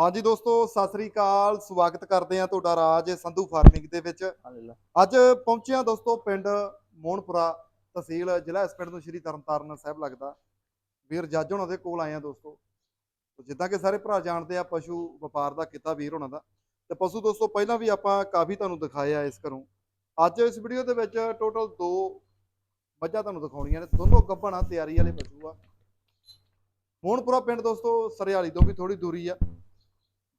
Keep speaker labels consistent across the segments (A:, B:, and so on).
A: ਹਾਂਜੀ ਦੋਸਤੋ ਸਤਿ ਸ੍ਰੀ ਅਕਾਲ। ਸਵਾਗਤ ਕਰਦੇ ਆ ਤੁਹਾਡਾ ਰਾਜ ਸੰਧੂ ਫਾਰਮਿੰਗ ਦੇ ਵਿੱਚ। ਅੱਜ ਪਹੁੰਚੇ ਆ ਦੋਸਤੋ ਪਿੰਡ ਮੋਹਨਪੁਰਾ ਤਹਿਸੀਲ ਜ਼ਿਲ੍ਹਾ ਇਸ ਪਿੰਡ ਤੋਂ ਸ਼੍ਰੀ ਤਰਨਤਾਰਨ ਸਾਹਿਬ ਲੱਗਦਾ। ਵੀਰ ਜੱਜ ਹੋਣਾ ਦੇ ਕੋਲ ਆਏ ਆ ਦੋਸਤੋ। ਜਿੱਦਾਂ ਕਿ ਸਾਰੇ ਭਰਾ ਜਾਣਦੇ ਆ ਪਸ਼ੂ ਵਪਾਰ ਦਾ ਕਿੱਤਾ ਵੀਰ ਹੋਣਾ ਦਾ। ਤੇ ਪਸ਼ੂ ਦੋਸਤੋ ਪਹਿਲਾਂ ਵੀ ਆਪਾਂ ਕਾਫੀ ਤੁਹਾਨੂੰ ਦਿਖਾਏ ਆ ਇਸ ਘਰੋਂ। ਅੱਜ ਇਸ ਵੀਡੀਓ ਦੇ ਵਿੱਚ ਟੋਟਲ ਦੋ ਮੱਝਾਂ ਤੁਹਾਨੂੰ ਦਿਖਾਉਣੀਆਂ ਨੇ। ਦੋਨੋਂ ਗੱਭਣਾ ਤਿਆਰੀ ਵਾਲੇ ਪਸ਼ੂ ਆ। ਮੋਹਨਪੁਰਾ ਪਿੰਡ ਦੋਸਤੋ ਸਰਿਆਲੀ ਤੋਂ ਵੀ ਥੋੜੀ ਦੂਰੀ ਆ।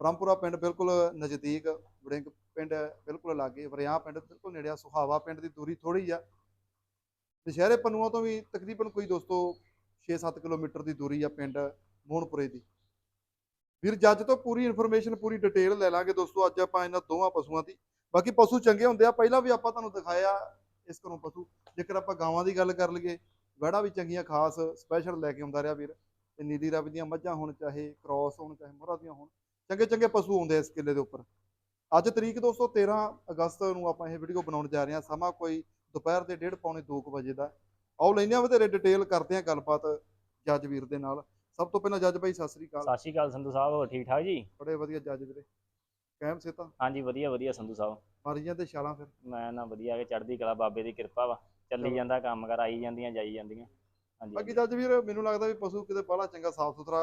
A: ਬ੍ਰਹਮਪੁਰਾ ਪਿੰਡ ਬਿਲਕੁਲ ਨਜ਼ਦੀਕ, ਵੜਿੰਗ ਪਿੰਡ ਬਿਲਕੁਲ ਲਾਗੇ, ਵਰਿਆ ਪਿੰਡ ਬਿਲਕੁਲ ਨੇੜੇ ਆ ਸੁਹਾਵਾ ਪਿੰਡ ਦੀ ਦੂਰੀ ਥੋੜੀ ਆ। ਦੁਸ਼ਹਿਰੇ ਪੰਨੂਆਂ ਤੋਂ ਵੀ ਤਕਰੀਬਨ ਕੋਈ ਦੋਸਤੋ 6-7 ਕਿਲੋਮੀਟਰ ਦੀ ਦੂਰੀ ਆ ਪਿੰਡ ਮੋਹਨਪੁਰੇ ਦੀ। ਵੀਰ, ਜੱਜ ਤੋਂ ਪੂਰੀ ਇਨਫੋਰਮੇਸ਼ਨ, ਪੂਰੀ ਡਿਟੇਲ ਲੈ ਲਾਂਗੇ ਦੋਸਤੋ, ਅੱਜ ਆਪਾਂ ਇਹਨਾਂ ਦੋਵਾਂ ਪਸ਼ੂਆਂ ਦੀ। ਬਾਕੀ ਪਸ਼ੂ ਚੰਗੇ ਹੁੰਦੇ ਆ, ਪਹਿਲਾਂ ਵੀ ਆਪਾਂ ਤੁਹਾਨੂੰ ਦਿਖਾਇਆ ਇਸ ਘਰੋਂ ਪਸ਼ੂ। ਜੇਕਰ ਆਪਾਂ ਗਾਵਾਂ ਦੀ ਗੱਲ ਕਰ ਲਈਏ, ਵੜਾ ਵੀ ਚੰਗੀਆਂ, ਖਾਸ ਸਪੈਸ਼ਲ ਲੈ ਕੇ ਆਉਂਦਾ ਰਿਹਾ ਵੀਰ। ਤੇ ਨੀਲੀ ਰੱਬ ਦੀਆਂ ਮੱਝਾਂ ਹੋਣ, ਚਾਹੇ ਕ੍ਰਾਸ ਹੋਣ, ਚਾਹੇ ਮੋਹਰਾ ਦੀਆਂ ਹੋਣ। ਚੰਗੇ ਚੰਗੇ ਪਸ਼ੂ ਆਉਂਦੇ ਆ ਇਸ ਕਿੱਲੇ ਦੇ ਉੱਪਰ। ਅੱਜ ਤਰੀਕ ਦੋਸਤੋ 13 ਅਗਸਤ ਨੂੰ ਆਪਾਂ ਇਹ ਵੀਡੀਓ ਬਣਾਉਣ ਜਾ ਰਹੇ ਹਾਂ। ਸਮਾਂ ਕੋਈ ਦੁਪਹਿਰ ਦੇ 1:30 ਪੌਣੇ 2 ਵਜੇ ਦਾ। ਆਓ ਲੈਂਦੇ ਹਾਂ ਵਧੇਰੇ ਡਿਟੇਲ ਕਰਦੇ ਹਾਂ ਗੱਲਬਾਤ ਜੱਜ ਵੀਰ ਦੇ ਨਾਲ। ਸਭ ਤੋਂ ਪਹਿਲਾਂ ਜੱਜ ਭਾਈ ਸਤਿ ਸ੍ਰੀ ਅਕਾਲ।
B: ਸਤਿ ਸ਼੍ਰੀ ਅਕਾਲ ਸੰਧੂ ਸਾਹਿਬ ਠੀਕ ਠਾਕ ਜੀ?
A: ਬੜੇ ਵਧੀਆ ਜੱਜ ਵੀਰੇ। ਕਹਿਮ ਸੇਤਾ?
B: ਹਾਂਜੀ ਵਧੀਆ ਵਧੀਆ ਸੰਧੂ ਸਾਹਿਬ।
A: ਮਾਰੀਆਂ ਤੇ ਛਾਲਾਂ ਫਿਰ।
B: ਮੈਂ ਨਾ ਵਧੀਆ ਕਿ ਚੜ੍ਹਦੀ ਕਲਾ ਬਾਬੇ ਦੀ ਕਿਰਪਾ ਵਾ। ਚੱਲੀ। ਜਾਂਦਾ ਕੰਮ ਕਰ ਆਈ ਜਾਂਦੀਆਂ ਜਾਈ ਜਾਂਦੀਆਂ। ਹਾਂਜੀ
A: ਬਾਕੀ। ਜੱਜ ਵੀਰ ਮੈਨੂੰ ਲੱਗਦਾ ਵੀ ਪਸ਼ੂ ਕਿਤੇ ਬਾਹਲਾ ਚੰਗਾ ਸਾਫ਼ ਸੁਥਰਾ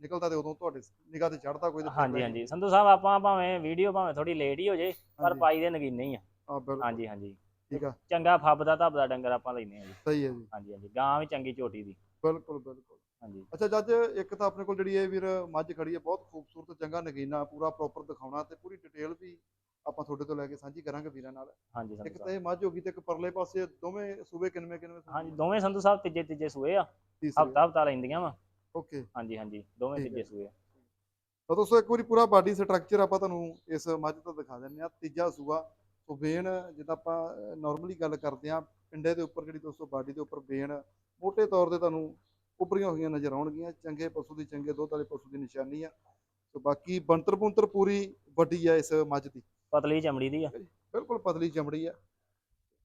A: ਨਿਕਲਦਾ ਤੇ ਉਦੋਂ ਤੁਹਾਡੇ ਨਿਗਾਹ ਤੇ ਚੜਦਾ ਕੋਈ ਤੇ
B: ਹਾਂਜੀ ਹਾਂਜੀ। ਸੰਧੂ ਸਾਹਿਬ ਆਪਾਂ ਭਾਵੇਂ ਵੀਡੀਓ ਭਾਵੇਂ ਥੋੜੀ ਲੇਟ ਹੀ ਹੋ ਜੇ ਪਰ
A: ਹਾਂਜੀ।
B: ਪਾਈ ਦੇ ਨਗੀਨੇ ਹੀ ਆ।
A: ਹਾਂ ਬਿਲਕੁਲ।
B: ਹਾਂਜੀ ਹਾਂਜੀ।
A: ਠੀਕ ਆ।
B: ਚੰਗਾ ਫੱਬਦਾ ਧੱਬਦਾ ਡੰਗਰ ਆਪਾਂ ਲੈਨੇ ਆ ਜੀ।
A: ਸਹੀ ਹੈ ਜੀ।
B: ਹਾਂਜੀ ਹਾਂਜੀ। ਗਾਂ ਵੀ ਚੰਗੀ ਝੋਟੀ ਦੀ।
A: ਬਿਲਕੁਲ ਬਿਲਕੁਲ।
B: ਹਾਂਜੀ।
A: ਅੱਛਾ ਜੱਜ ਇੱਕ ਤਾਂ ਆਪਣੇ ਕੋਲ ਜਿਹੜੀ ਇਹ ਵੀਰ ਮੱਝ ਖੜੀ ਹੈ ਬਹੁਤ ਖੂਬਸੂਰਤ ਚੰਗਾ ਨਗੀਨਾ ਪੂਰਾ ਪ੍ਰੋਪਰ ਦਿਖਾਉਣਾ ਤੇ ਪੂਰੀ ਡਿਟੇਲ ਵੀ ਆਪਾਂ ਤੁਹਾਡੇ ਤੋਂ ਲੈ ਕੇ ਸਾਂਝੀ ਕਰਾਂਗੇ ਵੀਰਾਂ ਨਾਲ।
B: ਹਾਂਜੀ ਸੰਧੂ
A: ਇੱਕ ਤਾਂ
B: ਸਾਹਿਬ।
A: ਇਹ ਮੱਝ ਹੋ ਗਈ ਤੇ ਇੱਕ ਪਰਲੇ ਪਾਸੇ ਦੋਵੇਂ ਸੂਬੇ ਕਿੰਨਵੇਂ ਕਿੰਨਵੇਂ
B: ਹਾਂਜੀ ਦੋਵੇਂ ਸੰਧੂ ਸਾਹਿਬ ਤੀਜੇ ਤੀਜੇ ਸੂਏ ਆ। ਹਫਤਾ ਹਫਤਾ ਲੈਂਦੀਆਂ ਵਾ।
A: ਓਕੇ
B: ਹਾਂਜੀ ਹਾਂਜੀ। ਦੋਵੇਂ
A: ਠੀਕ ਹੈ।
B: ਤੀਜੇ ਸੂਏ ਆ।
A: ਤਾਂ ਦੋਸਤੋ ਇੱਕ ਵਾਰੀ ਪੂਰਾ ਬਾਡੀ ਸਟਰਕਚਰ ਆਪਾਂ ਤੁਹਾਨੂੰ ਇਸ ਮੱਝ ਤੋਂ ਦਿਖਾ ਦਿੰਦੇ ਆ ਤੀਜਾ ਸੂਆ ਸੋ ਬੇਨ ਜਿੱਦਾਂ ਆਪਾਂ ਨਾਰਮਲੀ ਗੱਲ ਕਰਦੇ ਆ ਪਿੰਡੇ ਦੇ ਉੱਪਰ ਜਿਹੜੀ ਦੋਸਤੋ ਬਾਡੀ ਦੇ ਉੱਪਰ ਬੇਨ ਮੋٹے ਤੌਰ ਤੇ ਤੁਹਾਨੂੰ ਉੱਪਰੀਆਂ ਹੋਈਆਂ ਨਜ਼ਰ ਆਉਣਗੀਆਂ। ਚੰਗੇ ਪਸ਼ੂ ਦੀ ਚੰਗੇ ਦੁੱਧ ਵਾਲੇ ਪਸ਼ੂ ਦੀ ਨਿਸ਼ਾਨੀ ਆ। ਸੋ ਬਾਕੀ ਬੰਤਰ ਬੁੰਤਰ ਪੂਰੀ ਵੱਡੀ ਆ ਇਸ ਮੱਝ ਦੀ।
B: ਪਤਲੀ ਚਮੜੀ ਦੀ ਆ।
A: ਬਿਲਕੁਲ ਪਤਲੀ ਚਮੜੀ ਆ।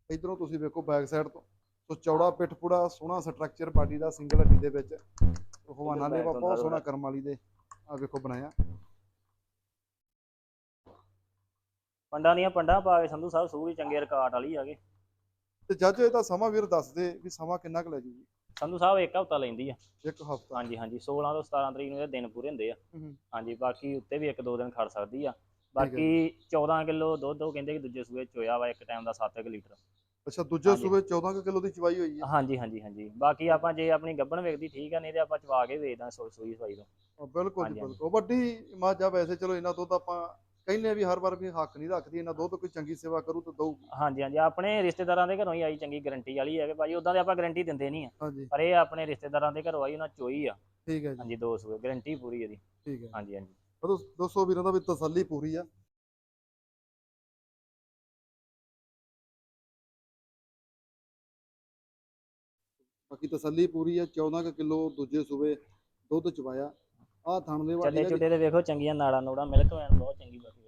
A: ਇਧਰੋਂ ਤੁਸੀਂ ਵੇਖੋ ਬੈਕ ਸਾਈਡ ਤੋਂ। ਸੋ ਚੌੜਾ ਪਿੱਠ ਪੂੜਾ ਸੋਹਣਾ ਸਟਰਕਚਰ ਬਾਡੀ ਦਾ ਸਿੰਗਲ ਹੱਡੀ ਦੇ ਵਿੱਚ। ਹਵਾਨਾ ਨੇ
B: ਤੋਂ
A: ਬਹੁਤ ਸੋਹਣਾ। ਕਰਮ ਵਾਲੀ ਦੇ। ਆ ਵੇਖੋ ਬਣਾਇਆ।
B: ਪੰਡਾਂ ਦੀਆਂ ਪੰਡਾਂ ਪਾ ਕੇ ਸੰਧੂ ਸਾਹਿਬ ਸੂਰੀ ਚੰਗੇ ਰਿਕਾਰਡ ਵਾਲੀ ਆ ਗਏ।
A: ਤੇ ਜੱਜ ਇਹਦਾ ਸਮਾਂ ਵੀਰ ਦੱਸ ਦੇ ਵੀ ਸਮਾਂ ਕਿੰਨਾ ਕੁ ਲੈ ਜੂਗੀ।
B: ਸੰਧੂ ਸਾਹਿਬ ਇੱਕ ਹਫਤਾ ਲੈਂਦੀ ਆ।
A: ਇੱਕ ਹਫਤਾ।
B: ਹਾਂਜੀ ਹਾਂਜੀ 16 ਤੋਂ 17 ਤਰੀਕ ਨੂੰ ਇਹ ਦਿਨ ਪੂਰੇ ਹੁੰਦੇ ਆ। ਹਾਂਜੀ ਬਾਕੀ ਉੱਤੇ ਵੀ ਇੱਕ ਦੋ ਦਿਨ ਖੜ ਸਕਦੀ ਆ। ਬਾਕੀ 14 ਕਿਲੋ ਦੁੱਧ ਉਹ ਕਹਿੰਦੇ ਕਿ ਦੂਜੇ ਸੂਏ ਚੋਇਆ ਵਾ ਇੱਕ ਟਾਈਮ ਦਾ 7 ਲੀਟਰ।
A: ਅੱਛਾ ਦੂਜੇ
B: ਹਾਂਜੀ।
A: ਸੂਬੇ 14 ਕੁ ਕਿਲੋ ਦੀ ਚਵਾਈ ਹੋਈ ਹੈ।
B: ਹਾਂਜੀ ਹਾਂਜੀ ਹਾਂਜੀ। ਬਾਕੀ ਆਪਾਂ ਜੇ ਆਪਣੀ ਗੱਬਣ ਵੇਖਦੀ ਠੀਕ ਆ ਨਹੀਂ ਤੇ ਆਪਾਂ ਚਵਾ ਕੇ ਵੇਚਦਾ ਸੋ ਸੂਈ ਸਵਾਈ ਤੋਂ।
A: ਹਾਂ, ਬਿਲਕੁਲ ਜੀ
B: ਹਾਂਜੀ, ਹਾਂਜੀ।
A: ਬਿਲਕੁਲ। ਵੱਡੀ ਆ ਵੈਸੇ ਚਲੋ ਇਹਨਾਂ ਦੁੱਧ ਆਪਾਂ ਕਹਿੰਦੇ ਆ ਵੀ ਹਰ ਵਾਰ ਵੀ ਹੱਕ ਨਹੀਂ ਰੱਖਦੀ ਇਹਨਾਂ ਦੁੱਧ ਕੋਈ ਚੰਗੀ ਸੇਵਾ ਕਰੂ ਤਾਂ ਦਊਗੀ।
B: ਹਾਂਜੀ ਹਾਂਜੀ। ਆਪਣੇ ਰਿਸ਼ਤੇਦਾਰਾਂ ਦੇ ਘਰੋਂ ਹੀ ਆਈ ਚੰਗੀ ਗਾਰੰਟੀ ਵਾਲੀ ਹੈ ਕਿ ਭਾਜੀ ਉਦਾਂ ਦੇ ਆਪਾਂ ਗਾਰੰਟੀ ਦਿੰਦੇ ਨਹੀਂ ਆ।
A: ਹਾਂਜੀ।
B: ਪਰ ਇਹ ਆਪਣੇ ਰਿਸ਼ਤੇਦਾਰਾਂ ਦੇ ਘਰੋਂ ਆਈ ਉਹਨਾਂ ਚੋਈ ਆ।
A: ਠੀਕ ਹੈ ਜੀ।
B: ਹਾਂਜੀ ਦੋ ਸੂਏ ਗਾਰੰਟੀ ਪੂਰੀ ਇਹਦੀ।
A: ਠੀਕ ਹੈ
B: ਹਾਂਜੀ ਹਾਂਜੀ।
A: ਪਰ ਦੋਸਤੋ ਵੀਰਾਂ ਦਾ ਵੀ ਤਸੱਲੀ ਪੂਰੀ ਆ। ਬਾਕੀ ਤਸੱਲੀ ਪੂਰੀ ਆ 14 ਕੁ ਕਿਲੋ ਦੂਜੇ ਸੂਬੇ ਦੁੱਧ ਚਵਾਇਆ ਆ ਥਣ ਦੇ ਵਾਲੀ
B: ਚੱਲੇ
A: ਆ ਜੀ,
B: ਚੁੱਡੇ ਦੇ ਵੇਖੋ ਚੰਗੀਆਂ ਨਾੜਾਂ ਨੂੜਾਂ ਮਿਲਕ ਵੈਨ ਬਹੁਤ ਚੰਗੀ ਬਾਕੀ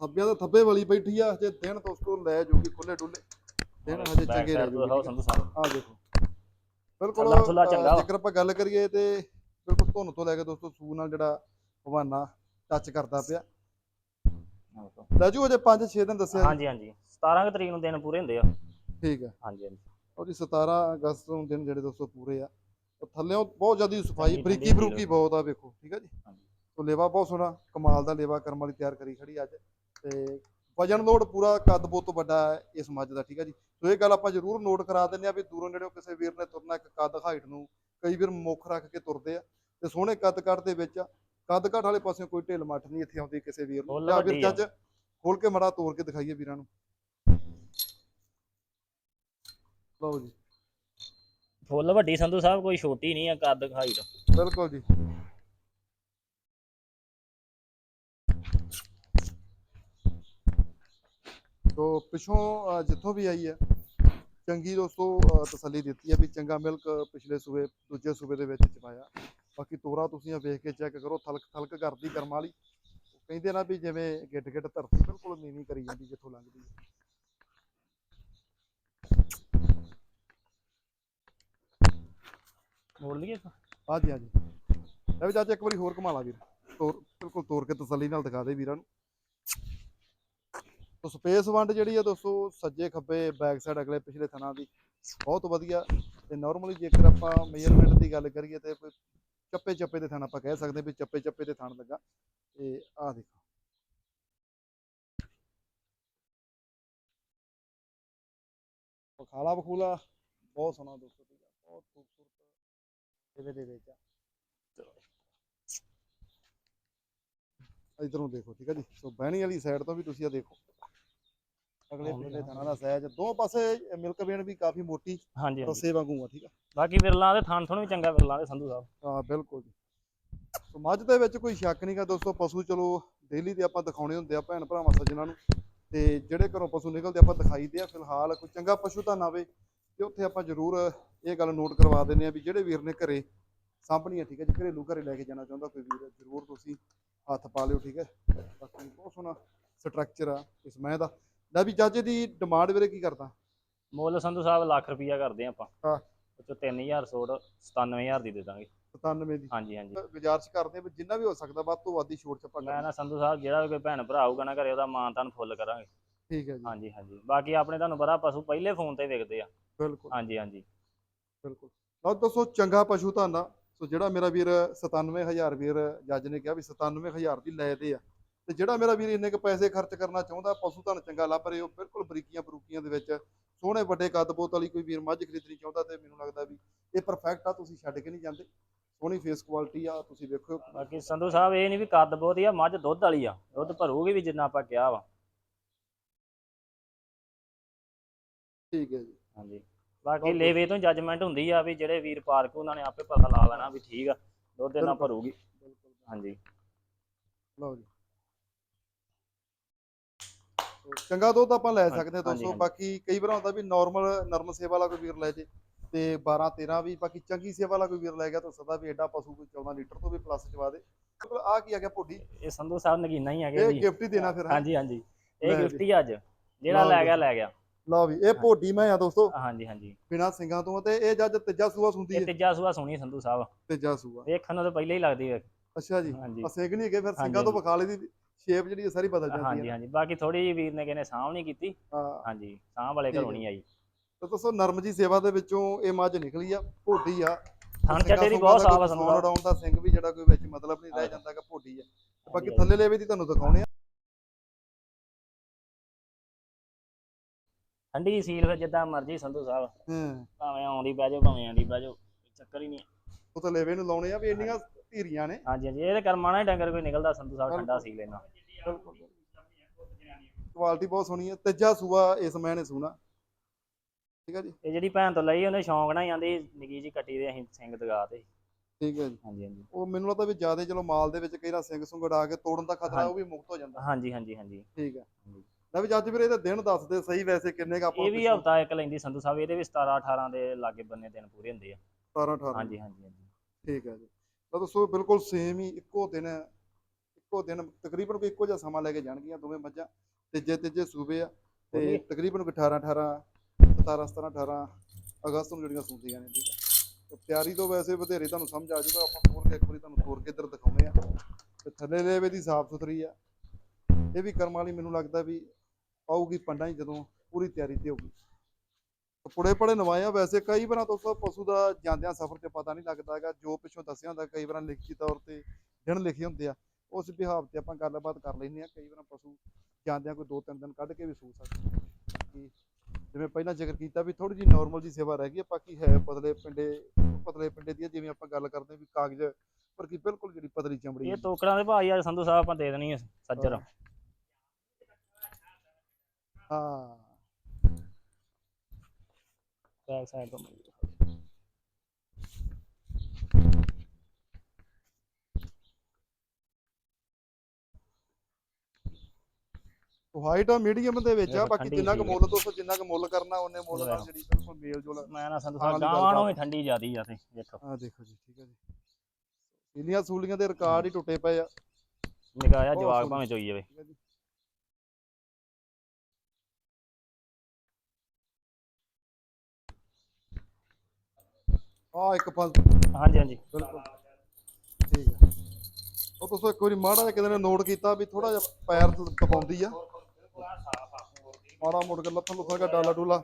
A: ਥੱਬਿਆਂ ਦੇ ਥੱਬੇ ਵਾਲੀ ਬੈਠੀ ਆ ਜੇ ਦਿਨ ਦੋਸਤੋ ਲੈ ਜੂਗੀ ਖੁੱਲੇ ਡੁੱਲੇ। ਦਿਨ ਹਜੇ
B: Back
A: ਚੰਗੇ
B: side
A: ਰਹਿ
B: ਤੋਂ ਦਿਖਾਓ
A: ਜੂਗੇ
B: ਸੰਧੂ ਸਾਹਿਬ।
A: ਆ ਦੇਖੋ। ਬਿਲਕੁਲ
B: ਥੱਲਾ ਥੁੱਲਾ
A: ਅ,
B: ਚੰਗਾ ਵਾ।
A: ਜੇਕਰ ਆਪਾਂ ਗੱਲ ਕਰੀਏ ਤੇ ਬਿਲਕੁਲ ਧੁੰਨ ਤੋਂ ਲੈ ਕੇ ਦੋਸਤੋ ਸੂ ਨਾਲ ਜਿਹੜਾ ਹਵਾਨਾ ਟੱਚ ਕਰਦਾ ਪਿਆ। ਰਾਜੂ ਅਜੇ 5-6 ਦਿਨ ਦੱਸਿਆ।
B: ਹਾਂਜੀ ਹਾਂਜੀ। 17 ਕੁ ਤਰੀਕ ਨੂੰ ਦਿਨ ਪੂਰੇ ਹੁੰਦੇ ਆ।
A: ਠੀਕ ਹੈ
B: ਹਾਂਜੀ ਹਾਂਜੀ।
A: ਉਹਦੀ 17 ਅਗਸਤ ਨੂੰ ਦਿਨ ਜਿਹੜੇ ਦੋਸਤੋ ਪੂਰੇ ਆ। ਉਹ ਥੱਲੇੋਂ ਬਹੁਤ ਜ਼ਿਆਦਾ ਸਫ਼ਾਈ ਬਰੀਕੀ ਬਰੂਕੀ ਬਹੁਤ ਆ ਵੇਖੋ ਠੀਕ ਹੈ ਜੀ?
B: ਹਾਂਜੀ।
A: ਸੋ ਲੇਵਾ ਬਹੁਤ ਸੋਹਣਾ ਕਮਾਲ ਦਾ ਲੇਵਾ ਕਰਮ ਵਾਲੀ ਤਿਆਰ ਕਰੀ ਖੜੀ ਅੱਜ। ਤੇ ਵਜਨ ਲੋਡ ਪੂਰਾ ਕੱਦ ਬਹੁਤ ਵੱਡਾ ਹੈ ਇਸ ਮੱਝ ਦਾ ਠੀਕ ਹੈ ਜੀ? ਸੋ ਇਹ ਗੱਲ ਆਪਾਂ ਜ਼ਰੂਰ ਨੋਟ ਕਰਾ ਦਿੰਦੇ ਆ ਵੀ ਦੂਰੋਂ ਨੇੜਿਓਂ ਕਿਸੇ ਵੀਰ ਨੇ ਤੁਰਨਾ ਇੱਕ ਕੱਦ ਹਾਈਟ ਨੂੰ ਕਈ ਵੀਰ ਮੁੱਖ ਰੱਖ ਕੇ ਤੁਰਦੇ ਆ। ਤੇ ਸੋਹਣੇ ਕੱਦ ਕੱਟ ਦੇ ਵਿੱਚ ਕੱਦ ਘੱਟ ਵਾਲੇ ਪਾਸਿਓਂ ਕੋਈ ਢਿੱਲ ਮੱਠ ਨਹੀਂ ਇੱਥੇ ਆਉਂਦੀ ਕਿਸੇ ਵੀਰ ਨੂੰ। ਜਾਂ ਵੀਰ
B: ਆ।
A: ਜੱਜ ਖੋਲ ਕੇ ਮੜਾ ਤੋੜ ਕੇ ਦਿਖਾਈਏ ਵੀਰਾਂ ਨੂੰ। ਲਓ ਜੀ।
B: ਫੁੱਲ ਵੱਡੀ ਸੰਧੂ ਸਾਹਿਬ ਕੋਈ ਛੋਟੀ ਨਹੀਂ ਆ ਕੱਦ ਹਾਈਟ
A: ਬਿਲਕੁਲ ਜੀ। ਤੋ ਪਿਛੋਂ ਅ, ਜਿੱਥੋਂ ਵੀ ਆਈ ਹੈ ਚੰਗੀ ਦੋਸਤੋ ਅ, ਤਸੱਲੀ ਦਿੱਤੀ ਹੈ ਵੀ ਚੰਗਾ ਮਿਲਕ ਪਿਛਲੇ ਸੂਬੇ ਦੂਜੇ ਸੂਬੇ ਦੇ ਵਿੱਚ ਚਪਾਇਆ ਬਾਕੀ ਤੋਰਾ ਤੁਸੀਂ ਵੇਖ ਕੇ ਚੈੱਕ ਕਰੋ ਥਲਕ ਥਲਕ ਕਰਦੀ ਕਰਮ ਵਾਲੀ। ਕਹਿੰਦੇ ਨਾ ਵੀ ਜਿਵੇਂ ਗਿੱਟ ਗਿੱਟ ਧਰਤੀ ਬਿਲਕੁਲ ਨੀਵੀਂ ਕਰੀ ਜਾਂਦੀ ਜਿੱਥੋਂ ਲੰਘਦੀ ਹੈ।
B: ਮੋੜ ਲਈਏ
A: ਹਾਂਜੀ ਹਾਂਜੀ। ਲੈ ਵੀ ਚਾਚਾ ਇੱਕ ਵਾਰੀ ਹੋਰ ਘੁਮਾ ਲਾ ਵੀਰ। ਤੋਰ, ਬਿਲਕੁਲ ਤੋਰ ਕੇ ਤਸੱਲੀ ਨਾਲ ਦਿਖਾ ਦੇ ਵੀਰਾਂ ਨੂੰ। ਤੋ ਸਪੇਸ ਵੰਡ ਜਿਹੜੀ ਆ ਦੋਸਤੋ, ਸੱਜੇ ਖੱਬੇ, ਬੈਕ ਸਾਈਡ ਅਗਲੇ ਪਿਛਲੇ ਥਣਾ ਦੀ, ਬਹੁਤ ਵਧੀਆ। ਤੇ ਨਾਰਮਲੀ ਜੇਕਰ ਆਪਾਂ ਮੇਜਰਮੈਂਟ ਦੀ ਗੱਲ ਕਰੀਏ ਤੇ ਕੋਈ ਚੱਪੇ ਚੱਪੇ ਦੇ ਥਣ ਆਪਾਂ ਕਹਿ ਸਕਦੇ ਵੀ ਚੱਪੇ ਚੱਪੇ ਦੇ ਥਣ ਲੱਗਾ। ਤੇ ਆਹ ਦੇਖੋ। ਬਖਾਲਾ ਬਖੂਲਾ ਬਹੁਤ ਸੋਹਣਾ ਦੋਸਤੋ। ਬਹੁਤ ਖੂਬਸੂਰਤ। ਇਹਦੇ ਦੇ ਵਿੱਚ। ਆ ਇਧਰੋਂ ਦੇਖੋ ਠੀਕ ਆ ਜੀ? ਸੋ ਬਹਿਣੀ ਵਾਲੀ ਸਾਈਡ ਤੋਂ ਵੀ ਤੁਸੀਂ ਆ ਦੇਖੋ। ਅਗਲੇ ਪਿਛਲੇ ਥਣਾ ਦਾ ਸਾਈਜ਼ ਦੋ ਪਾਸੇ ਮਿਲਕ ਵੇਨ ਵੀ ਕਾਫੀ ਮੋਟੀ
B: ਹਾਂਜੀ ਹਾਂਜੀ।
A: ਰਸੇ ਵਾਂਗੂ ਆ ਠੀਕ ਆ?
B: ਬਾਕੀ ਵਿਰਲਾਂ ਦੇ ਥਣ ਥਣ ਵੀ ਚੰਗਾ ਵਿਰਲਾਂ ਦੇ ਸੰਧੂ ਸਾਹਿਬ।
A: ਹਾਂ ਬਿਲਕੁਲ ਜੀ। ਸੋ ਮੱਝ ਦੇ ਵਿੱਚ ਕੋਈ ਸ਼ੱਕ ਨਹੀਂਗਾ ਦੋਸਤੋ ਪਸ਼ੂ ਚਲੋ ਡੇਲੀ ਤੇ ਆਪਾਂ ਦਿਖਾਉਣੇ ਹੁੰਦੇ ਆ ਭੈਣ ਭਰਾਵਾਂ ਸੱਜਣਾ ਨੂੰ। ਤੇ ਜਿਹੜੇ ਘਰੋਂ ਪਸ਼ੂ ਨਿਕਲਦੇ ਆਪਾਂ ਦਿਖਾਈਦੇ ਆ ਫਿਲਹਾਲ ਕੋਈ ਚੰਗਾ ਪਸ਼ੂ ਤਾਂ ਨਾ ਆਵੇ ਤੇ ਉੱਥੇ ਆਪਾਂ ਜ਼ਰੂਰ ਇਹ ਗੱਲ ਨੋਟ ਕਰਵਾ ਦਿੰਦੇ ਆ ਵੀ ਜਿਹੜੇ ਵੀਰ ਨੇ ਘਰੇ ਸਾਂਭਣੀ ਆ ਠੀਕ ਹੈ ਜੀ ਘਰੇਲੂ ਘਰੇ ਲੈ ਕੇ ਜਾਣਾ ਚਾਹੁੰਦਾ ਕੋਈ ਵੀਰ ਜ਼ਰੂਰ ਤੁਸੀਂ ਹੱਥ ਪਾ ਲਿਓ ਠੀਕ ਹੈ। ਬਾਕੀ ਬਹੁਤ ਸੋਹਣਾ ਸਟਰਕਚਰ ਆ ਇਸ ਮੈਂ ਦਾ। ਲੈ ਵੀ ਜੱਜ ਦੀ ਡਿਮਾਂਡ ਵੀਰੇ ਕੀ ਕਰਦਾ?
B: ਮੁੱਲ ਸੰਧੂ ਸਾਹਿਬ ਲੱਖ ਰੁਪਈਆ ਕਰਦੇ ਆਪਾਂ।
A: ਹਾਂ।
B: ਉਹ ਚੋਂ 3000 ਛੋੜ 97000 ਦੀ ਦੇ ਦਾਂਗੇ।
A: 97 ਦੀ।
B: ਹਾਂਜੀ ਹਾਂਜੀ।
A: ਗੁਜ਼ਾਰਿਸ਼ ਕਰਦੇ ਆ ਵੀ ਜਿੰਨਾ ਵੀ ਹੋ ਸਕਦਾ ਵੱਧ ਤੋਂ ਵੱਧ ਦੀ ਛੋਟ ਛੱਪਾ
B: ਮੈਂ
A: ਕਰਨਾ
B: ਨਾ ਸੰਧੂ ਸਾਹਿਬ ਜਿਹੜਾ ਵੀ ਕੋਈ ਭੈਣ ਭਰਾ ਆਊਗਾ ਨਾ ਘਰੇ ਉਹਦਾ ਮਾਨ ਤਾਨ ਫੁੱਲ ਕਰਾਂਗੇ।
A: ਠੀਕ ਹੈ ਜੀ।
B: ਹਾਂਜੀ ਹਾਂਜੀ। ਬਾਕੀ ਆਪਣੇ ਤੁਹਾਨੂੰ ਪਤਾ ਪਸ਼ੂ ਪਹਿਲੇ ਫੋਨ ਤੇ ਵਿਕਦੇ ਆ।
A: ਬਿਲਕੁਲ।
B: ਹਾਂਜੀ ਹਾਂਜੀ।
A: ਬਿਲਕੁਲ। ਲਓ ਦੋਸਤੋ ਚੰਗਾ ਪਸ਼ੂ ਧੰਦਾ ਸੋ ਜਿਹੜਾ ਮੇਰਾ ਵੀਰ 97000 ਵੀਰ ਜੱਜ ਨੇ ਕਿਹਾ ਵੀ 97000 ਦੀ ਲੈ ਦੇ ਆ। ਤੇ ਜਿਹੜਾ ਮੇਰਾ ਵੀਰ ਇੰਨੇ ਕ ਪੈਸੇ ਖਰਚ ਕਰਨਾ ਚਾਹੁੰਦਾ ਪਸ਼ੂ ਧਨ ਚੰਗਾ ਲੱਭ ਰਹੇ ਹੋ ਬਿਲਕੁਲ ਬਰੀਕੀਆਂ ਬਰੂਕੀਆਂ ਦੇ ਵਿੱਚ ਸੋਹਣੇ ਵੱਡੇ ਕੱਦ ਬੋਤ ਵਾਲੀ ਕੋਈ ਵੀਰ ਮੱਝ ਖਰੀਦਣੀ ਚਾਹੁੰਦਾ ਤੇ ਮੈਨੂੰ ਲੱਗਦਾ ਵੀ ਇਹ ਪਰਫੈਕਟ ਆ ਤੁਸੀਂ ਛੱਡ ਕੇ ਨਹੀਂ ਜਾਂਦੇ। ਸੋਹਣੀ ਫੇਸ ਕੁਆਲਿਟੀ ਆ ਤੁਸੀਂ ਵੇਖੋ।
B: ਬਾਕੀ ਸੰਧੂ ਸਾਹਿਬ ਇਹ ਨਹੀਂ ਵੀ ਕੱਦ ਬਹੁਤ ਹੀ ਆ ਮੱਝ ਦੁੱਧ ਵਾਲੀ ਆ। ਦੁੱਧ ਭਰੂਗੀ ਵੀ ਜਿੰਨਾ ਆਪਾਂ ਕਿਹਾ ਵਾ।
A: ਠੀਕ ਹੈ ਜੀ।
B: ਹਾਂਜੀ। ਬਾਕੀ. ਲੇਵੇ ਤੋਂ ਜੱਜਮੈਂਟ ਹੁੰਦੀ ਆ ਵੀ ਜਿਹੜੇ ਵੀਰ ਪਾਰਕ ਉਹਨਾਂ ਨੇ ਆਪੇ ਪਤਾ ਲਾ ਲੈਣਾ ਵੀ ਠੀਕ ਆ ਦੁੱਧ ਇਹਨਾਂ
A: ਬਿਲਕੁਲ।
B: ਭਰੂਗੀ
A: ਬਿਲਕੁਲ
B: ਹਾਂਜੀ
A: ਲਓ ਜੀ ਸੋ ਚੰਗਾ ਦੁੱਧ ਆਪਾਂ ਲੈ ਸਕਦੇ ਹਾਂ ਦੋਸਤੋ। ਬਾਕੀ ਕਈ ਵਾਰ ਹੁੰਦਾ ਵੀ ਨਾਰਮਲ ਨਰਮ ਸੇਵਾ ਵਾਲਾ ਕੋਈ ਵੀਰ ਲੈ ਜੇ ਤੇ 12 13 ਵੀ ਬਾਕੀ ਚੰਗੀ ਸੇਵਾ ਵਾਲਾ ਕੋਈ ਵੀਰ ਲੈ ਗਿਆ ਤਾਂ ਸਦਾ ਵੀ ਐਡਾ ਪਸ਼ੂ ਕੋਈ 14 ਲੀਟਰ ਤੋਂ ਵੀ ਪਲੱਸ ਚਵਾ ਦੇ ਬਿਲਕੁਲ ਆ ਕੀ ਆ ਗਿਆ ਭੋਡੀ
B: ਇਹ ਸੰਧੂ ਸਾਹਿਬ ਨਗੀਨਾ ਹੀ ਹੈਗੇ
A: ਇਹ
B: ਜੀ
A: ਗਿਫਟ ਹੀ ਦੇਣਾ ਫਿਰ?
B: ਹਾਂਜੀ ਹਾਂਜੀ ਇਹ। ਗਿਫਟ ਹੀ ਅੱਜ ਜਿਹੜਾ ਲੈ। ਗਿਆ ਲੈ ਗਿਆ
A: ਲਓ ਵੀ ਇਹ ਭੋਡੀ ਮੈਂ ਆ ਦੋਸਤੋ।
B: ਹਾਂਜੀ ਹਾਂਜੀ।
A: ਬਿਨਾ ਸਿੰਘਾਂ ਤੋਂ ਤੇ ਇਹ ਜੱਜ ਤੀਜਾ ਸੂਆ
B: ਇਹ
A: ਹੈ
B: ਤੀਜਾ ਸੂਆ ਸੋਹਣੀ ਸੰਧੂ ਸਾਹਿਬ।
A: ਤੀਜਾ ਸੂਆ।
B: ਵੇਖਣ ਨੂੰ ਤਾਂ ਪਹਿਲਾਂ ਹੀ ਲੱਗਦੀ ਹੈ
A: ਅੱਛਾ ਜੀ
B: ਹਾਂਜੀ।
A: ਆ ਸਿੰਘ ਨਹੀਂ ਹੈਗੇ ਫਿਰ ਸਿੰਘਾਂ
B: ਹਾਂਜੀ,
A: ਤੋਂ ਬਖਾਲੇ ਦੀ ਸ਼ੇਪ ਜਿਹੜੀ ਸਾਰੀ ਬਦਲ ਜਾਂਦੀ
B: ਹਾਂਜੀ
A: ਹੈ
B: ਹਾਂਜੀ। ਬਾਕੀ ਥੋੜੀ ਜਿਹੀ ਵੀਰ ਨੇ ਕਹਿੰਦੇ ਸਾਂਭ ਨਹੀਂ ਕੀਤੀ। ਹਾਂਜੀ ਸਾਂਭ ਵਾਲੇ ਘਰੋਂ। ਨਹੀਂ ਆਈ।
A: ਤੇ ਦੋਸਤੋ ਨਰਮ ਜੀ ਸੇਵਾ ਦੇ ਵਿੱਚੋਂ ਇਹ ਮੱਝ ਨਿਕਲੀ ਆ ਭੋਡੀ ਆ।
B: ਥਣ ਚੱਡੇ ਦੀ ਬਹੁਤ ਸਾਫ਼ ਆ ਸਾਹਿਬ।
A: ਉਡਾਉਣ ਦਾ ਸਿੰਘ ਵੀ ਜਿਹੜਾ ਕੋਈ ਵਿੱਚ ਮਤਲਬ ਨਹੀਂ ਰਹਿ। ਜਾਂਦਾ ਕਿ ਭੋਡੀ ਆ। ਬਾਕੀ
B: ਹਾਂਜੀ,
A: ਥੱਲੇ ਲੈਵੇ ਦੀ ਤੁਹਾਨੂੰ ਦਿਖਾਉਣੇ
B: ਠੰਡੀ ਸੀਲ ਫਿਰ ਜਿੱਦਾਂ ਮਰਜ਼ੀ ਸੰਧੂ ਸਾਹਿਬ।
A: ਹਾਂ।
B: ਭਾਵੇਂ ਆਉਂਦੀ ਬਹਿ ਜਾਓ ਭਾਵੇਂ ਆਂਦੀ ਬਹਿ ਜਾਓ ਕੋਈ ਚੱਕਰ ਹੀ ਨਹੀਂ ਹੈ।
A: ਉਹ ਤਾਂ ਲੈਵੇ ਨੂੰ ਲਾਉਣੇ ਆ ਵੀ ਇੰਨੀਆਂ ਧੀਰੀਆਂ ਨੇ।
B: ਹਾਂਜੀ ਹਾਂਜੀ ਇਹ ਤੇ ਕਰਮਾਣਾ ਹੀ ਡੰਗਰ ਕੋਈ ਨਿਕਲਦਾ ਸੰਧੂ ਸਾਹਿਬ ਠੰਡਾ ਸੀ ਲੈਣਾ
A: ਕੁਆਲਿਟੀ ਬਹੁਤ ਸੋਹਣੀ ਹੈ ਤੀਜਾ ਸੂਆ ਇਸ ਮੈਂ ਨੇ ਸੂਣਾ। ਠੀਕ ਹੈ ਜੀ?
B: ਇਹ ਜਿਹੜੀ ਭੈਣ ਤੋਂ ਲਈ ਉਹਨੇ ਸ਼ੌਂਕ ਨਾਲ ਹੀ ਆਂਦੀ ਨਿੱਕੀ ਜੀ ਕੱਟੀ ਦੇ ਅਸੀਂ ਸਿੰਘ ਦਗਾ ਤੇ।
A: ਠੀਕ ਹੈ ਜੀ।
B: ਹਾਂਜੀ ਹਾਂਜੀ।
A: ਉਹ ਮੈਨੂੰ ਲੱਗਦਾ ਵੀ ਜ਼ਿਆਦਾ ਚਲੋ ਮਾਲ ਦੇ ਵਿੱਚ ਕਈ ਨਾ ਸਿੰਘ ਸੁੰਗ ਉਡਾ ਕੇ ਤੋੜਨ ਦਾ ਖਤਰਾ ਉਹ ਵੀ ਮੁਕਤ ਹੋ ਜਾਂਦਾ।
B: ਹਾਂਜੀ ਹਾਂਜੀ ਹਾਂਜੀ।
A: ਠੀਕ ਹੈ
B: ਹਾਂਜੀ।
A: ਲੈ ਵੀ ਜੱਜ ਵੀਰ ਇਹਦੇ ਦਿਨ ਦੱਸਦੇ ਸਹੀ ਵੈਸੇ ਕਿੰਨੇ ਕ ਆਪਾਂ
B: ਇਹ ਵੀ ਹਫਤਾ ਇੱਕ ਲੈਂਦੀ ਸੰਧੂ ਸਾਹਿਬ ਇਹਦੇ ਵੀ 17 18 ਦੇ ਲਾਗੇ ਬੰਨੇ ਦਿਨ ਪੂਰੇ ਹੁੰਦੇ ਆ।
A: 17 18
B: ਹਾਂਜੀ ਹਾਂਜੀ ਹਾਂਜੀ।
A: ਠੀਕ ਹੈ ਜੀ। ਤਾਂ ਦੋਸਤੋ ਬਿਲਕੁਲ ਸੇਮ ਹੀ ਇੱਕੋ ਦਿਨ ਇੱਕੋ ਦਿਨ ਤਕਰੀਬਨ ਕੋਈ ਇੱਕੋ ਜਿਹਾ ਸਮਾਂ ਲੈ ਕੇ ਜਾਣਗੀਆਂ ਦੋਵੇਂ ਮੱਝਾਂ। ਤੀਜੇ ਤੀਜੇ ਸੂਬੇ ਆ। ਤੇ। ਤਕਰੀਬਨ ਕੋਈ 18 18 17 17 18 ਅਗਸਤ ਨੂੰ ਜਿਹੜੀਆਂ ਸੁਣਦੀਆਂ ਨੇ ਠੀਕ ਆ। ਤੇ ਤਿਆਰੀ ਤੋਂ ਵੈਸੇ ਬਥੇਰੇ ਤੁਹਾਨੂੰ ਸਮਝ ਆ ਜਾਊਗਾ ਆਪਾਂ ਤੋਰ ਕੇ ਇੱਕ ਵਾਰੀ ਤੁਹਾਨੂੰ ਤੋਰ ਕੇ ਇੱਧਰ ਦਿਖਾਉਂਦੇ ਆ। ਤੇ ਥੱਲੇ ਲੈਵੇ ਦੀ ਸਾਫ਼ ਸੁਥਰੀ ਆ। ਇਹ ਵੀ ਕਰਮ ਵਾਲੀ ਮੈਨੂੰ ਲੱਗਦਾ ਵੀ ਆਊਗੀ ਪੰਡਾਂ ਹੀ ਜਦੋਂ ਪੂਰੀ ਤਿਆਰੀ ਤੇ ਹੋਊਗੀ। ਪੁੜੇ ਪੜੇ ਨਵਾਇਆ ਵੈਸੇ ਕਈ ਵਾਰਾਂ ਦੋਸਤੋ ਪਸ਼ੂ ਦਾ ਜਾਂਦਿਆਂ ਸਫ਼ਰ ਤੇ ਪਤਾ ਨਹੀਂ ਲੱਗਦਾ ਹੈਗਾ ਜੋ ਪਿੱਛੋਂ ਦੱਸਿਆ ਹੁੰਦਾ ਕਈ ਵਾਰਾਂ ਲਿਖਤੀ ਤੌਰ ਤੇ ਦਿਨ ਲਿਖੇ ਹੁੰਦੇ ਆ ਉਸ ਬਿਹਾਵ ਤੇ ਆਪਾਂ ਗੱਲਬਾਤ ਕਰ ਲੈਂਦੇ ਆ ਕਈ ਵਾਰਾਂ ਪਸ਼ੂ ਜਾਂਦਿਆਂ ਕੋਈ ਦੋ ਤਿੰਨ ਦਿਨ ਕੱਢ ਕੇ ਵੀ ਸੂ ਸਕਦੇ ਜਿਵੇਂ ਪਹਿਲਾਂ ਜ਼ਿਕਰ ਕੀਤਾ ਵੀ ਥੋੜੀ ਜੀ ਨਾਰਮਲ ਜੀ ਸੇਵਾ ਰਹਿ ਗਈ ਆ ਬਾਕੀ ਹੈ ਪਤਲੇ ਪਿੰਡੇ ਪਤਲੇ ਪਿੰਡੇ ਦੀ ਜਿਵੇਂ ਆਪਾਂ ਗੱਲ ਕਰਦੇ ਵੀ ਕਾਗਜ਼ ਪਰ ਕੀ ਬਿਲਕੁਲ ਜਿਹੜੀ ਪਤਲੀ ਚਮੜੀ
B: ਇਹ ਟੋਕਰਾਂ ਦੇ ਭਾਈ ਅੱਜ ਸੰਧੂ ਸਾਹਿਬ ਆਪਾਂ ਦੇ ਦੇਣੀ ਹੈ ਸੱਜਰ।
A: ਹਾਂ
B: ਬੈਕ ਸਾਈਡ ਤੋਂ
A: ਹਾਈਟ ਆ ਮੀਡੀਅਮ ਦੇ ਵਿੱਚ ਆ ਬਾਕੀ ਜਿੰਨਾ ਕੁ। ਮੁੱਲ ਦੋਸਤੋ ਜਿੰਨਾ ਕੁ ਮੁੱਲ ਕਰਨਾ ਉਹਨੇ ਮੁੱਲ ਨਾਲ। ਜਿਹੜੀ ਬਿਲਕੁਲ ਮੇਲ ਜੋਲ
B: ਮੈਂ ਨਾ
A: ਹਾਂ,
B: ਸਾਹਿਬ ਗਾਵਾਂ। ਵੀ ਠੰਡੀ ਜ਼ਿਆਦੀ ਆ ਤੇ ਵੇਖੋ
A: ਆ ਦੇਖੋ ਜੀ ਠੀਕ ਹੈ ਜੀ ਸੀਲੀਆਂ ਸੂਲੀਆਂ ਦੇ ਰਿਕਾਰਡ ਹੀ ਟੁੱਟੇ ਪਏ ਆ
B: ਨਿਗਾਇਆ
A: ਸੋਹਣੀ।
B: ਭਾਵੇਂ ਚੋਈ ਜਾਵੇ
A: ਆ ਇੱਕ ਪਲ
B: ਹਾਂਜੀ ਹਾਂਜੀ।
A: ਬਿਲਕੁਲ। ਠੀਕ ਹੈ ਉਹ ਦੋਸਤੋ ਇੱਕ ਵਾਰੀ ਮਾੜਾ ਜਿਹਾ ਕਿਤੇ ਨੇ ਨੋਟ ਕੀਤਾ ਵੀ ਥੋੜਾ ਜਿਹਾ ਪੈਰ ਦਬਾਉਂਦੀ ਆ।
B: ਦੀ
A: ਮਾੜਾ ਮੋੜ ਕੇ ਲੱਥਾ ਲੁੱਥਾ ਕੇ ਡਾਲਾ ਡੂਲਾ।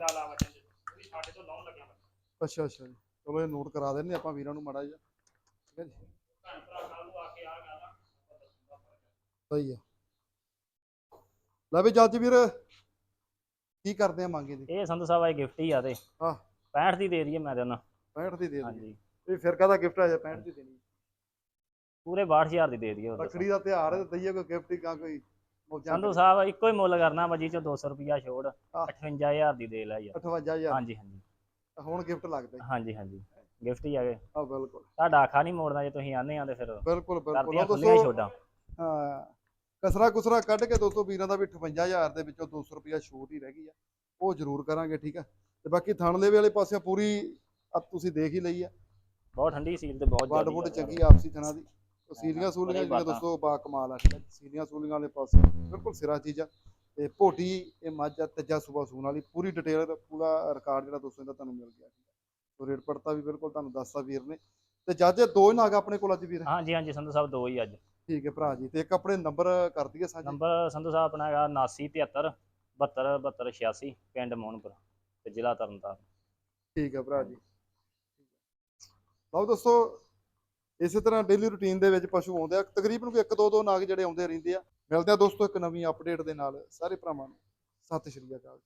A: ਅੱਛਾ ਅੱਛਾ ਜੀ। ਚਲੋ ਇਹ ਨੋਟ ਕਰਾ ਦਿੰਨੇ ਆਪਾਂ ਵੀਰਾਂ ਨੂੰ ਮਾੜਾ ਜਿਹਾ। ਠੀਕ ਹੈ ਜੀ। ਸਹੀ ਆ। ਲੈ ਵੀ ਜੱਜ ਵੀਰ ਕੀ ਕਰਦੇ ਆ ਮੰਗੇ ਦੀ
B: ਇਹ ਸੰਧੂ ਸਾਹਿਬ ਆ ਗਿਫਟ ਹੀ ਆ ਤੇ।
A: ਹਾਂ
B: 65 ਦੀ ਦੇ ਦਈਏ ਮੈਂ ਉਹਨਾਂ
A: 65 ਦੀ ਦੇ ਦੇ
B: ਹਾਂਜੀ।
A: ਇਹ ਫਿਰਕਾ ਦਾ ਗਿਫਟ ਆ ਜਾ 65 ਦੀ ਦੇਣੀ
B: ਪੂਰੇ 62000 ਦੀ ਦੇ ਦੱਸੋ।
A: ਰੱਖੜੀ ਦਾ ਤਿਉਹਾਰ ਹੈ ਤੇ ਦਈਏ ਕੋਈ ਗਿਫਟ ਹੀ ਕਾ ਕੋਈ ਮੌਜਾਂ
B: ਸੰਧੂ ਸਾਹਿਬ ਇੱਕੋ ਹੀ ਮੁੱਲ ਕਰਨਾ ਬਾਜੀ ਚੋਂ 200 ਰੁਪਿਆ ਛੋੜ
A: ਹਾਂ।
B: 58000 ਦੀ ਦੇ ਲੈ ਯਾਰ।
A: 58000
B: ਹਾਂਜੀ ਹਾਂਜੀ।
A: ਹੁਣ ਗਿਫਟ ਲੱਗਦਾ।
B: ਹਾਂਜੀ ਹਾਂਜੀ। ਗਿਫਟ ਹੀ ਆ ਗਏ।
A: ਆ ਬਿਲਕੁਲ।
B: ਤੁਹਾਡਾ ਆਖਾ ਨਹੀਂ ਮੋੜਨਾ ਜੇ ਤੁਸੀਂ ਆਨੇ ਆ ਤੇ ਫਿਰ
A: ਬਿਲਕੁਲ ਬਿਲਕੁਲ। ਉਹ ਦੋਸਤੋ ਹਾਂ ਕਸਰਾ ਕੁਸਰਾ ਕੱਢ ਕੇ ਦੋਸਤੋ ਵੀਰਾਂ ਦਾ ਵੀ 58000 ਦੇ ਵਿੱਚੋਂ 200 ਰੁਪਿਆ ਛੂਟ ਹੀ ਰਹਿ ਗਈ ਆ। ਉਹ ਜ਼ਰੂਰ ਕਰਾਂਗੇ ਠੀਕ ਆ। ਤੇ ਬਾਕੀ ਥਣਲੇ ਵਾਲੇ ਪਾਸੇ ਪੂਰੀ ਆ ਤੁਸੀਂ ਦੇਖ ਹੀ ਲਈ ਆ।
B: ਬਹੁਤ ਠੰਡੀ ਸੀਲ ਤੇ ਬਹੁਤ
A: ਵੱਡ
B: ਜ਼ਿਆਦੀ
A: ਵੁੱਡ। ਚੰਗੀ ਆਪਸੀ ਥਣਾ ਦੀ। ਉਹ ਸੀਲੀਆਂ ਸੂਲੀਆਂ
B: ਬਾਤਾਂ।
A: ਦੋਸਤੋ ਬਾ ਕਮਾਲ ਆ ਸੀਲੀਆਂ ਸੂਲੀਆਂ ਵਾਲੇ ਪਾਸੇ ਬਿਲਕੁਲ ਸਿਰਾ ਚੀਜ਼ ਆ। ਤੇ ਭੋਟੀ ਇਹ ਮੱਝ ਆ ਤੀਜਾ ਸੂਬਾ ਸੂਣ ਵਾਲੀ। ਪੂਰੀ ਡਿਟੇਲ ਪੂਰਾ ਰਿਕਾਰਡ ਜਿਹੜਾ ਦੋਸਤੋ ਇਹਦਾ ਤੁਹਾਨੂੰ ਮਿਲ ਗਿਆ ਸੋ ਰੇਟ ਪੜਤਾ ਵੀ ਬਿਲਕੁਲ ਤੁਹਾਨੂੰ ਦੱਸਤਾ ਵੀਰ ਨੇ। ਤੇ ਜੱਜ ਦੋ ਹੀ ਨਾਗ ਆਪਣੇ ਕੋਲ ਅੱਜ ਵੀਰ?
B: ਹਾਂਜੀ ਹਾਂਜੀ ਸੰਧੂ ਸਾਹਿਬ ਦੋ ਹੀ ਅੱਜ।
A: ਠੀਕ ਹੈ ਭਰਾ ਜੀ ਤੇ ਇੱਕ ਆਪਣੇ ਨੰਬਰ ਕਰ ਦਈਏ ਸਾਂਝੇ।
B: ਨੰਬਰ ਸੰਧੂ ਸਾਹਿਬ ਆਪਣਾ ਹੈਗਾ 7973 72 72 86 ਪਿੰਡ ਮੋਹਨਪੁਰ ਤੇ ਜ਼ਿਲ੍ਹਾ ਤਰਨਤਾਰਨ।
A: ਠੀਕ ਹੈ ਭਰਾ ਜੀ। ਲਓ ਦੋਸਤੋ, ਇਸੇ ਤਰ੍ਹਾਂ ਡੇਲੀ ਰੁਟੀਨ ਦੇ ਵਿੱਚ ਪਸ਼ੂ ਆਉਂਦੇ ਆ। ਤਕਰੀਬਨ ਕੋਈ ਇੱਕ ਦੋ ਦੋ ਨਾਗ ਜਿਹੜੇ ਆਉਂਦੇ ਰਹਿੰਦੇ ਆ। ਮਿਲਦੇ ਆ ਦੋਸਤੋ ਇੱਕ ਨਵੀਂ ਅਪਡੇਟ ਦੇ ਨਾਲ। ਸਾਰੇ ਭਰਾਵਾਂ ਨੂੰ ਸਤਿ ਸ਼੍ਰੀ ਅਕਾਲ